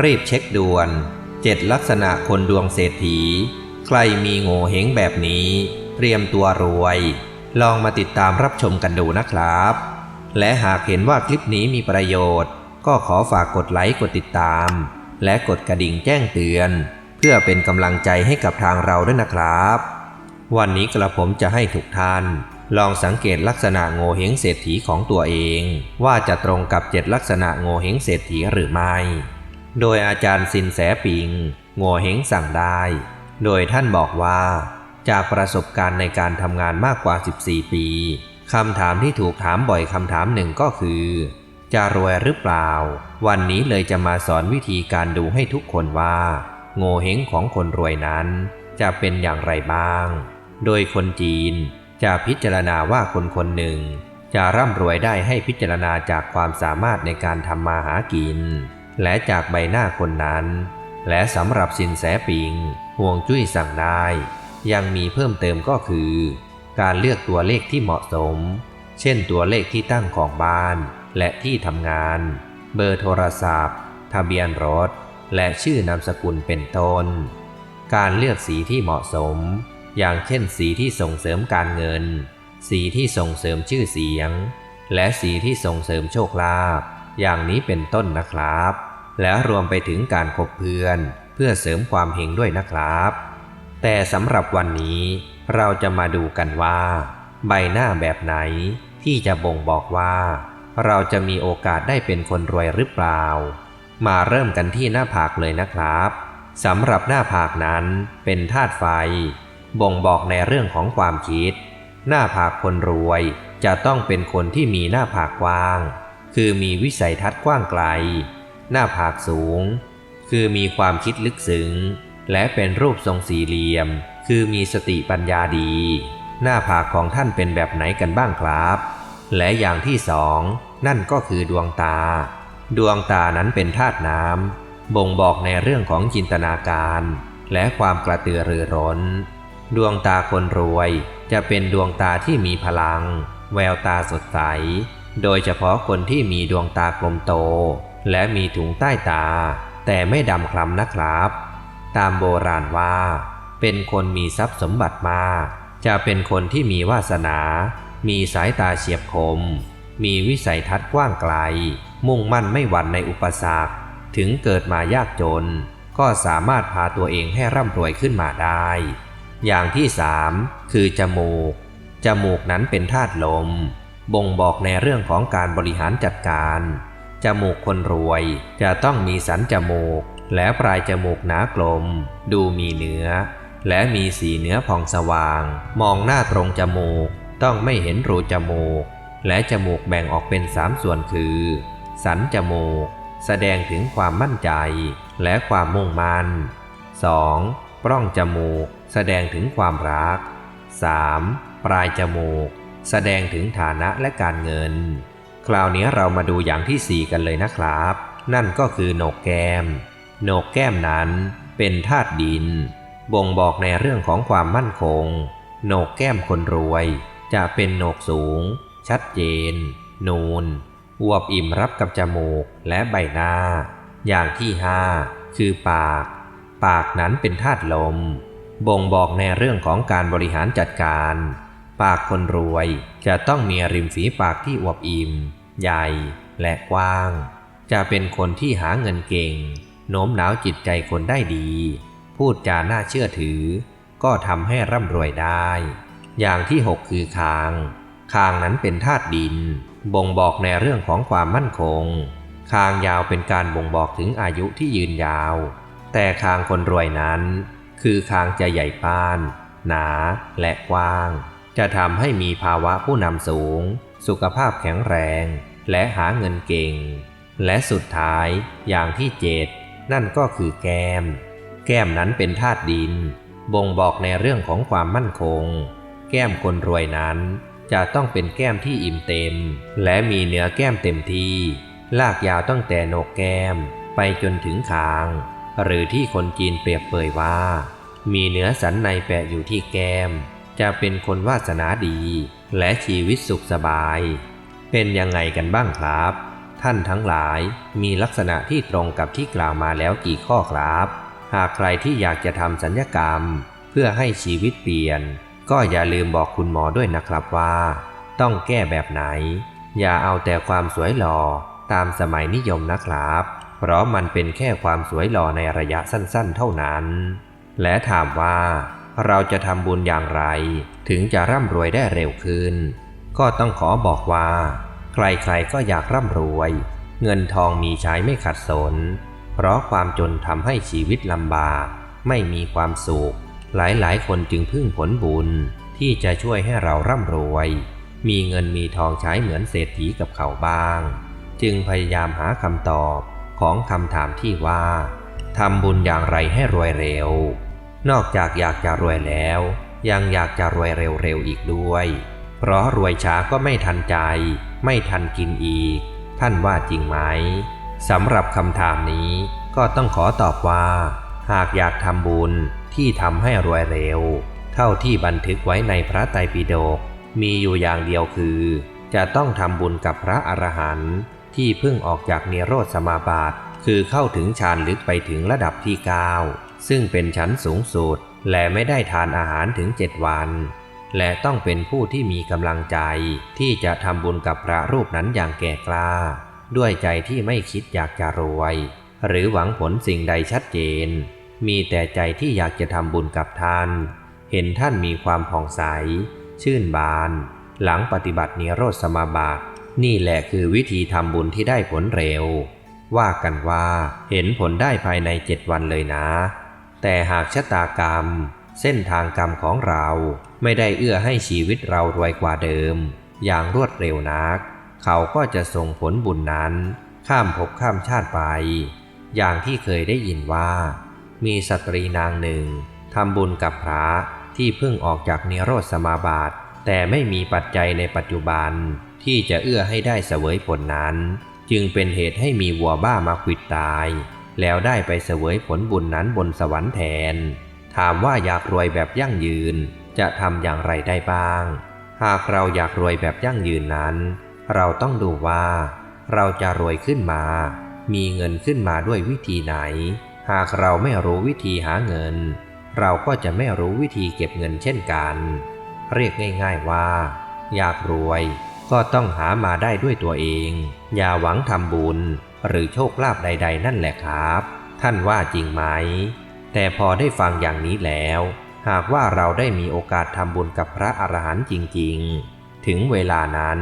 รีบเช็คด่วนเจ็ดลักษณะคนดวงเศรษฐี ใครมีโง่เฮงแบบนี้ เตรียมตัวรวย ลองมาติดตามรับชมกันดูนะครับ และหากเห็นว่าคลิปนี้มีประโยชน์ ก็ขอฝากกดไลค์กดติดตาม และกดกระดิ่งแจ้งเตือน เพื่อเป็นกำลังใจให้กับทางเราด้วยนะครับ วันนี้กระผมจะให้ทุกท่าน ลองสังเกตลักษณะโง่เฮงเศรษฐีของตัวเอง ว่าจะตรงกับเจ็ดลักษณะโง่เฮงเศรษฐีหรือไม่ โดยอาจารย์สินแสปิงโงเฮงสั่งได้ โดยท่านบอกว่า จากประสบการณ์ในการทำงานมากกว่า 14 ปีคำถามที่ถูกถามบ่อยคำถามหนึ่งก็คือ จะรวยหรือเปล่า วันนี้เลยจะมาสอนวิธีการดูให้ทุกคนว่าโงเฮงของคนรวยนั้น จะเป็นอย่างไรบ้าง โดยคนจีนจะพิจารณาว่าคนคนหนึ่ง จะร่ำรวยได้ให้พิจารณาจากความสามารถในการทำมาหากิน และจากใบหน้าคนนั้น และสำหรับสินแสปิงห่วงจุ้ยสั่งได้ ยังมีเพิ่มเติมก็คือ การเลือกตัวเลขที่เหมาะสม เช่นตัวเลขที่ตั้งของบ้าน และที่ทำงาน เบอร์โทรศัพท์ ทะเบียนรถ และชื่อนามสกุลเป็นต้น การเลือกสีที่เหมาะสม อย่างเช่นสีที่ส่งเสริมการเงิน สีที่ส่งเสริมชื่อเสียง และสีที่ส่งเสริมโชคลาภ อย่างนี้เป็นต้นนะครับ และรวมไปถึงการคบเพื่อน เพื่อเสริมความเฮงด้วยนะครับ แต่สำหรับวันนี้เราจะมาดูกันว่า ใบหน้าแบบไหนที่จะบ่งบอกว่า เราจะมีโอกาสได้เป็นคนรวยหรือเปล่า มาเริ่มกันที่หน้าผากเลยนะครับสำหรับหน้าผากนั้นเป็นธาตุไฟ บ่งบอกในเรื่องของความคิด หน้าผากคนรวยจะต้องเป็นคนที่มีหน้าผากกว้าง คือมีวิสัยทัศน์กว้างไกล หน้าผากสูง คือมีความคิดลึกซึ้ง และเป็นรูปทรงสี่เหลี่ยม คือมีสติปัญญาดี หน้าผากของท่านเป็นแบบไหนกันบ้างครับ และอย่างที่สองนั่นก็คือดวงตา ดวงตานั้นเป็นธาตุน้ำบ่งบอกในเรื่องของจินตนาการ และความกระตือรือร้น ดวงตาคนรวยจะเป็นดวงตาที่มีพลัง แววตาสดใส โดยเฉพาะคนที่มีดวงตากลมโต และมีถุงใต้ตา แต่ไม่ดำคล้ำนะครับ ตามโบราณว่า เป็นคนมีทรัพย์สมบัติมาก จะเป็นคนที่มีวาสนา มีสายตาเฉียบคม มีวิสัยทัศน์กว้างไกล มุ่งมั่นไม่หวั่นในอุปสรรค ถึงเกิดมายากจน ก็สามารถพาตัวเองให้ร่ำรวยขึ้นมาได้ อย่างที่สามคือจมูก จมูกนั้นเป็นธาตุลม บ่งบอกในเรื่องของการบริหารจัดการ จมูกคนรวยจะต้องมีสันจมูก และปลายจมูกหนากลม ดูมีเนื้อ และมีสีเนื้อผ่องสว่าง มองหน้าตรงจมูก ต้องไม่เห็นรูจมูก และจมูกแบ่งออกเป็นสามส่วนคือ สันจมูก แสดงถึงความมั่นใจ และความมุ่งมั่น 2. ปล้องจมูก แสดงถึงความรัก 3. ปลายจมูก แสดงถึงฐานะและการเงิน คราวนี้เรามาดูอย่างที่สี่กันเลยนะครับ นั่นก็คือโหนกแก้มโหนกแก้มนั้นเป็นธาตุดิน บ่งบอกในเรื่องของความมั่นคงโหนกแก้มคนรวย จะเป็นโหนกสูง ชัดเจน นูนอวบอิ่มรับกับจมูกและใบหน้า อย่างที่ห้าคือปาก ปากนั้นเป็นธาตุลม บ่งบอกในเรื่องของการบริหารจัดการ ปากคนรวย จะต้องมีริมฝีปากที่อวบอิ่ม ใหญ่และกว้าง จะเป็นคนที่หาเงินเก่ง โน้มน้าวจิตใจคนได้ดี พูดจาน่าเชื่อถือ ก็ทำให้ร่ำรวยได้ อย่างที่หกคือคาง คางนั้นเป็นธาตุดิน บ่งบอกในเรื่องของความมั่นคง คางยาวเป็นการบ่งบอกถึงอายุที่ยืนยาว แต่คางคนรวยนั้น คือคางจะใหญ่ป้าน หนาและกว้าง จะทำให้มีภาวะผู้นำสูง สุขภาพแข็งแรง และหาเงินเก่ง และสุดท้ายอย่างที่เจ็ดนั่นก็คือแก้ม แก้มนั้นเป็นธาตุดิน บ่งบอกในเรื่องของความมั่นคง แก้มคนรวยนั้น จะต้องเป็นแก้มที่อิ่มเต็ม และมีเนื้อแก้มเต็มที่ ลากยาวตั้งแต่โหนกแก้มไปจนถึงคาง หรือที่คนจีนเปรียบเปยว่า มีเนื้อสันในแปะอยู่ที่แก้ม จะเป็นคนวาสนาดี และชีวิตสุขสบาย เป็นยังไงกันบ้างครับ ท่านทั้งหลายมีลักษณะที่ตรงกับที่กล่าวมาแล้วกี่ข้อครับ หากใครที่อยากจะทำสัญญกรรม เพื่อให้ชีวิตเปลี่ยน ก็อย่าลืมบอกคุณหมอด้วยนะครับว่า ต้องแก้แบบไหน อย่าเอาแต่ความสวยหล่อตามสมัยนิยมนะครับ เพราะมันเป็นแค่ความสวยหล่อในระยะสั้นๆ เท่านั้น และถามว่า เราจะทำบุญอย่างไร ถึงจะร่ำรวยได้เร็วขึ้น ก็ต้องขอบอกว่า ใครๆก็อยากร่ำรวย เงินทองมีใช้ไม่ขัดสน เพราะความจนทำให้ชีวิตลำบาก ไม่มีความสุข หลายๆ คนจึงพึ่งผลบุญที่จะช่วยให้เราร่ำรวย มีเงินมีทองใช้เหมือนเศรษฐีกับเขาบ้าง จึงพยายามหาคำตอบของคำถามที่ว่าทำบุญอย่างไรให้รวยเร็ว นอกจากอยากจะรวยแล้ว ยังอยากจะรวยเร็วๆอีกด้วย เพราะรวยช้าก็ไม่ทันใจ ไม่ทันกินอีก ท่านว่าจริงไหมสำหรับคำถามนี้ก็ต้องขอตอบว่า หากอยากทำบุญที่ทำให้รวยเร็ว เท่าที่บันทึกไว้ในพระไตรปิฎกมีอยู่อย่างเดียวคือ จะต้องทำบุญกับพระอรหันต์ที่เพิ่งออกจากเนโรธสมาบัติคือเข้าถึงฌานลึกไปถึงระดับที่9 ซึ่งเป็นชั้นสูงสุดและไม่ได้ทานอาหารถึงเจ็ดวัน และต้องเป็นผู้ที่มีกำลังใจ ที่จะทำบุญกับพระรูปนั้นอย่างแก่กล้า ด้วยใจที่ไม่คิดอยากจะรวย หรือหวังผลสิ่งใดชัดเจน มีแต่ใจที่อยากจะทำบุญกับท่าน เห็นท่านมีความผ่องใส ชื่นบาน หลังปฏิบัตินิโรธสมาบัตินี่แหละคือวิธีทำบุญที่ได้ผลเร็ว ว่ากันว่าเห็นผลได้ภายในเจ็ดวันเลยนะ แต่หากชะตากรรม เส้นทางกรรมของเราไม่ได้เอื้อให้ชีวิตเรารวยกว่าเดิม อย่างรวดเร็วนัก เขาก็จะส่งผลบุญนั้น ข้ามภพข้ามชาติไป อย่างที่เคยได้ยินว่า มีสตรีนางหนึ่งทำบุญกับพระที่เพิ่งออกจากนิโรธสมาบัติแต่ไม่มีปัจจัยในปัจจุบันที่จะเอื้อให้ได้เสวยผลนั้น จึงเป็นเหตุให้มีวัวบ้ามาควิดตาย แล้วได้ไปเสวยผลบุญนั้นบนสวรรค์แทน ถามว่าอยากรวยแบบยั่งยืนจะทำอย่างไรได้บ้าง หากเราอยากรวยแบบยั่งยืนนั้น เราต้องดูว่า เราจะรวยขึ้นมา มีเงินขึ้นมาด้วยวิธีไหน หากเราไม่รู้วิธีหาเงิน เราก็จะไม่รู้วิธีเก็บเงินเช่นกัน เรียกง่าย ๆว่า อยากรวย ก็ต้องหามาได้ด้วยตัวเอง อย่าหวังทำบุญ หรือโชคลาภใด ๆ นั่นแหละครับ ท่านว่าจริงไหม แต่พอได้ฟังอย่างนี้แล้ว หากว่าเราได้มีโอกาสทำบุญกับพระอรหันต์จริง ๆ ถึงเวลานั้น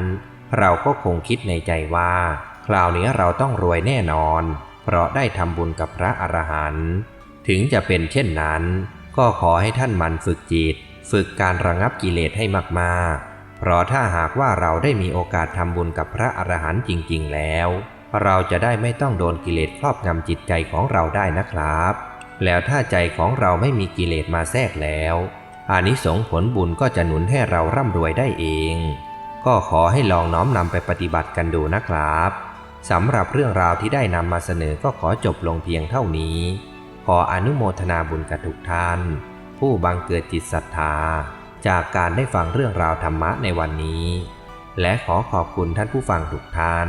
เราก็คงคิดในใจว่า คราวนี้เราต้องรวยแน่นอน เพราะได้ทำบุญกับพระอรหันต์ถึงจะเป็นเช่นนั้น ก็ขอให้ท่านมันฝึกจิต ฝึกการระงับกิเลสให้มากๆ เพราะถ้าหากว่าเราได้มีโอกาสทำบุญกับพระอรหันต์จริง ๆ แล้ว เราจะได้ไม่ต้องโดนกิเลสครอบงำจิตใจของเราได้นะครับ แล้วถ้าใจของเราไม่มีกิเลสมาแทรกแล้วอานิสงส์ผลบุญก็จะหนุนให้เราร่ำรวยได้เอง ก็ขอให้ลองน้อมนำไปปฏิบัติกันดูนะครับสำหรับเรื่องราวที่ได้นำมาเสนอก็ขอจบลงเพียงเท่านี้ ขออนุโมทนาบุญกับทุกท่าน ผู้บังเกิดจิตศรัทธา จากการได้ฟังเรื่องราวธรรมะในวันนี้ และขอขอบคุณท่านผู้ฟังทุกท่าน